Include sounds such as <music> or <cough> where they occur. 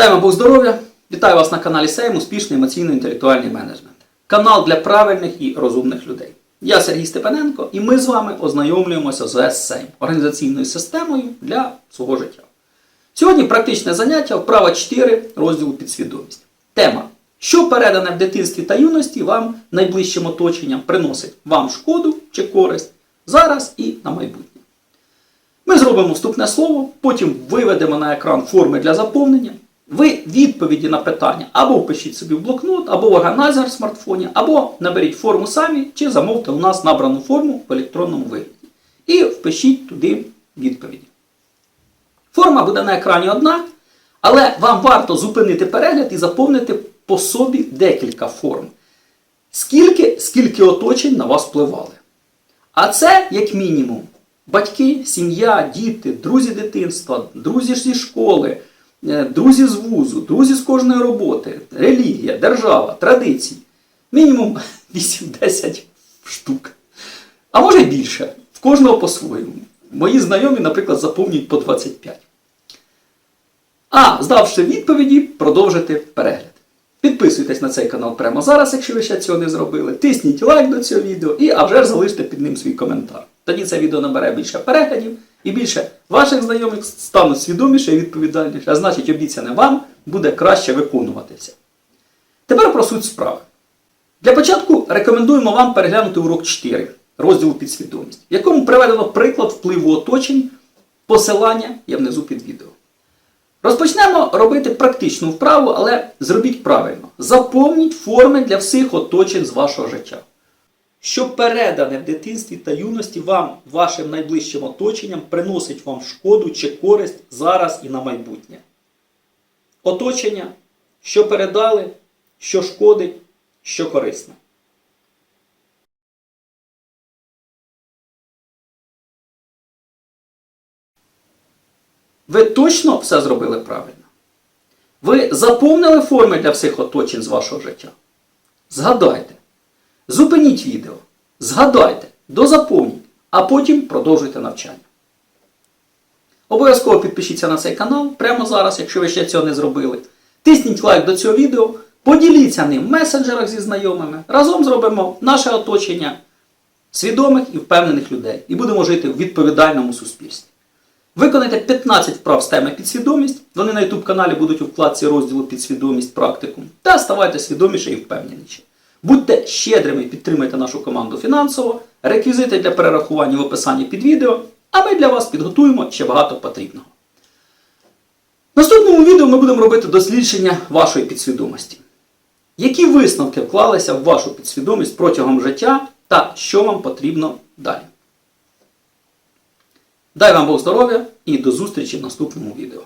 Дай вам Бог здоров'я! Вітаю вас на каналі Сейм Успішний емоційно-інтелектуальний менеджмент. Канал для правильних і розумних людей. Я Сергій Степаненко, і ми з вами ознайомлюємося з ОС-Сейм організаційною системою для свого життя. Сьогодні практичне заняття вправа 4 розділу підсвідомість. Тема. Що передане в дитинстві та юності вам найближчим оточенням приносить вам шкоду чи користь зараз і на майбутнє. Ми зробимо вступне слово, потім виведемо на екран форми для заповнення. Ви відповіді на питання або впишіть собі в блокнот, або в органайзер в смартфоні, або наберіть форму самі, чи замовте у нас набрану форму в електронному вигляді. І впишіть туди відповіді. Форма буде на екрані одна, але вам варто зупинити перегляд і заповнити по собі декілька форм. Скільки, скільки оточень на вас впливали. А це, як мінімум, батьки, сім'я, діти, друзі дитинства, друзі зі школи, друзі з вузу, друзі з кожної роботи, релігія, держава, традиції. Мінімум <laughs> 8-10 штук. А може й більше. В кожного по-своєму. Мої знайомі, наприклад, заповнюють по 25. А, здавши відповіді, продовжити перегляд. Підписуйтесь на цей канал прямо зараз, якщо ви ще цього не зробили. Тисніть лайк до цього відео і а вже ж залиште під ним свій коментар. Тоді це відео набере більше переглядів і більше ваших знайомих стануть свідоміше і відповідальніше, а значить обіцяне вам буде краще виконуватися. Тепер про суть справи. Для початку рекомендуємо вам переглянути урок 4 розділу підсвідомість, в якому приведено приклад впливу оточень, посилання є внизу під відео. Розпочнемо робити практичну вправу, але зробіть правильно. Заповніть форми для всіх оточень з вашого життя. Що передане в дитинстві та юності вам, вашим найближчим оточенням, приносить вам шкоду чи користь зараз і на майбутнє. Оточення, що передали, що шкодить, що корисне. Ви точно все зробили правильно? Ви заповнили форми для всіх оточень з вашого життя? Згадайте. Зупиніть відео. Згадайте, дозаповніть, а потім продовжуйте навчання. Обов'язково підпишіться на цей канал прямо зараз, якщо ви ще цього не зробили. Тисніть лайк до цього відео, поділіться ним в месенджерах зі знайомими. Разом зробимо наше оточення свідомих і впевнених людей і будемо жити в відповідальному суспільстві. Виконайте 15 вправ з теми підсвідомість. Вони на YouTube каналі будуть у вкладці розділу підсвідомість практикум. Та ставайте свідоміше і впевненіші. Будьте щедрими і підтримуйте нашу команду фінансово. Реквізити для перерахування в описанні під відео, а ми для вас підготуємо ще багато потрібного. В наступному відео ми будемо робити дослідження вашої підсвідомості. Які висновки вклалися в вашу підсвідомість протягом життя та що вам потрібно далі? Дай вам Бог здоров'я і до зустрічі в наступному відео.